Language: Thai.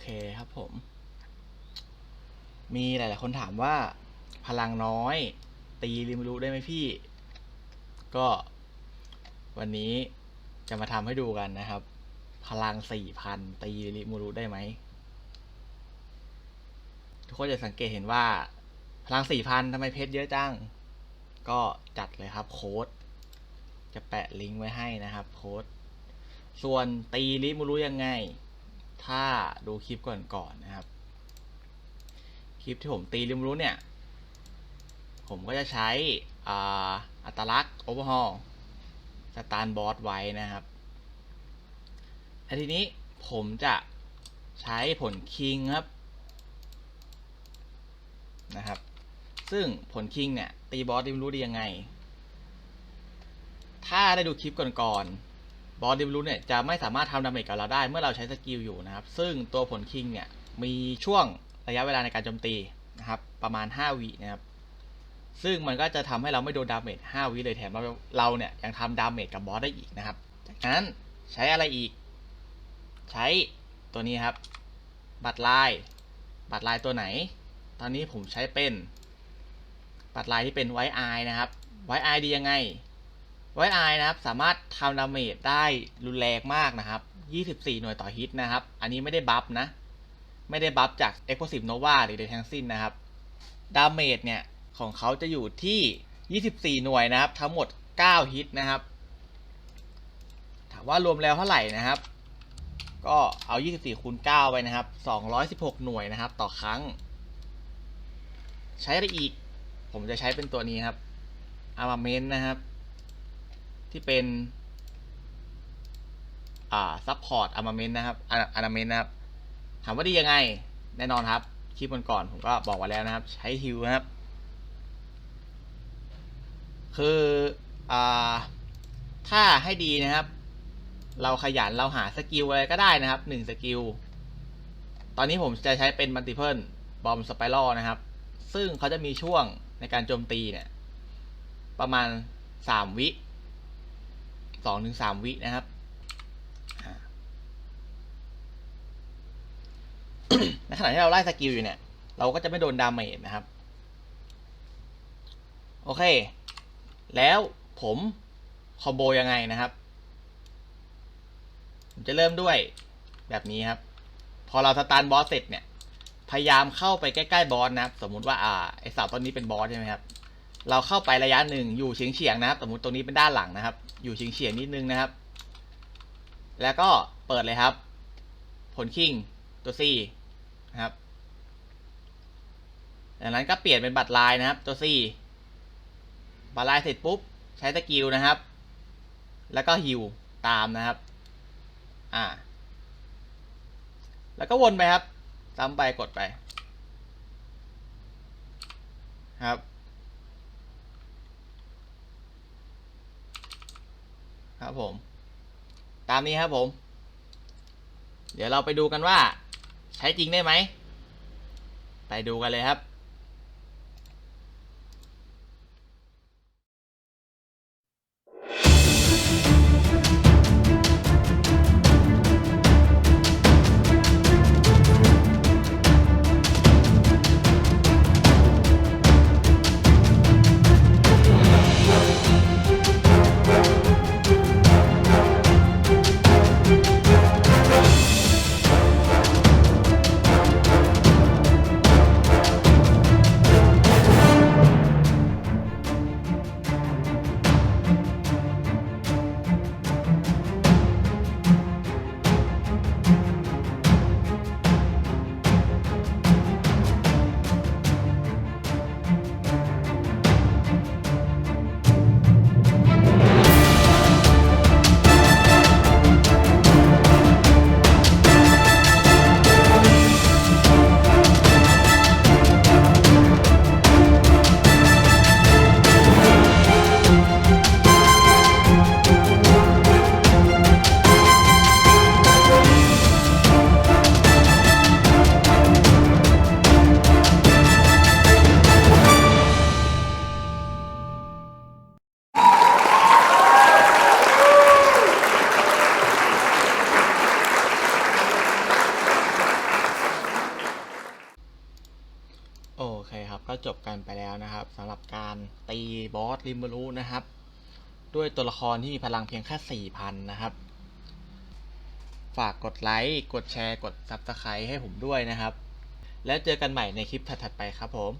เคครับผม มีหลาย ๆ คนถามว่าพลังน้อย ตีริมรู้ได้ไหมพี่ ก็ วันนี้จะมาทำให้ดูกันนะครับ พลังสี่พันตีริมูรุได้ไหม ทุกคนจะสังเกตเห็นว่า พลังสี่พันทำไมเพชรเยอะจัง ก็จัดเลยครับโค้ด จะแปะลิงก์ไว้ให้นะครับโค้ด ส่วนตีริมูรุยังไง ถ้าดูคลิปก่อนๆนนะครับ คลิปที่ผมตีริมูรุเนี่ย ผมก็จะใช้อ,อัตลักษณ์โอเวอร์ฮอลสตาร์บอสไว้นะครับแล้วทีนี้ผมจะใช้ผลคิงครับนะครับ ซึ่งผลคิงเนี่ยตีบอสดิมรู้ได้ยังไง ถ้าได้ดูคลิปก่อนๆ บอสดิมรู้เนี่ยจะไม่สามารถทำดาเมจกับเราได้ เมื่อเราใช้สกิลอยู่นะครับ ซึ่งตัวผลคิงเนี่ยมีช่วงระยะเวลาในการโจมตีนะครับประมาณ 5 วินะครับ ซึ่งมันก็จะทำให้เราไม่โดนดาเมจ 5 วิเลยแถมเราเราเนี่ยยังทำดาเมจกับบอสได้อีกนะครับ จากนั้นใช้อะไรอีก ใช้ตัวนี้ครับ บัตรลาย บัตรลายตัวไหน ตอนนี้ผมใช้เป็น บัตรลายที่เป็นไวไอนะครับ ไวไอดียังไง ไวไอนะครับ สามารถทำดาเมจได้รุนแรงมากนะครับ 24 หน่วยต่อฮิตนะครับ อันนี้ไม่ได้บัฟนะ ไม่ได้บัฟจาก Explosive Nova หรือใดทั้งสิ้นนะครับ ดาเมจเนี่ย ของเขาจะอยู่ที่ 24 หน่วยนะครับ ทั้งหมด 9 ฮิตนะครับ ถามว่ารวมแล้วเท่าไหร่นะครับ ก็เอา 24 คูณ 9 ไปนะครับ 216 หน่วยนะครับ ต่อครั้ง ใช้อะไรอีก ผมจะใช้เป็นตัวนี้ครับ Armament นะครับ ที่เป็นอ่า Support Armament นะครับ Armament นะครับ ถามว่าดียังไง แน่นอนครับ คลิปก่อนๆผมก็บอกไว้แล้วนะครับ ใช้ฮิวนะครับ คืออ่าถ้าให้ดีนะครับ เราขยันเราหาสกิลอะไรก็ได้นะครับหนึ่งสกิลตอนนี้ผมจะใช้เป็นมัลติเพิลบอมสไปรัลนะครับ ซึ่งเขาจะมีช่วงในการโจมตีเนี่ย ประมาณสามวิ สองถึงสามวินะครับ ในขณะที่เราไล่สกิลอยู่เนี่ย เราก็จะไม่โดนดาเมจนะครับ โอเค แล้วผมคอมโบยังไงนะครับ ผมจะเริ่มด้วยแบบนี้ครับ พอเราสตาร์ทบอสเสร็จเนี่ย พยายามเข้าไปใกล้ๆบอสนะครับ สมมุติว่า อ่า ไอเสาต้นนี้เป็นบอสใช่ไหมครับ เราเข้าไประยะหนึ่งอยู่เฉียงเฉียงนะครับ สมมติตรงนี้เป็นด้านหลังนะครับ อยู่เฉียงเฉียงนิดนึงนะครับ แล้วก็เปิดเลยครับ ผลคิงตัวซีนะครับจากนั้นก็เปลี่ยนเป็นบัตรลายนะครับ ตัวซีบัตรลายเสร็จปุ๊บ ใช้สกิลนะครับ แล้วก็ฮิวตามนะครับ อ่า แล้วก็วนไปครับซ้ำไปกดไป ครับ ครับผม ตามนี้ครับผม เดี๋ยวเราไปดูกันว่า ใช้จริงได้ไหม ไปดูกันเลยครับ โอเคครับก็จบกันไปแล้วนะครับสำหรับการตีบอสริมบรูนะครับ ด้วยตัวละครที่มีพลังเพียงแค่4,000 นะครับ ฝากกดไลค์ กดแชร์ กด Subscribe ให้ผมด้วยนะครับ แล้วเจอกันใหม่ในคลิปถัดๆไปครับผม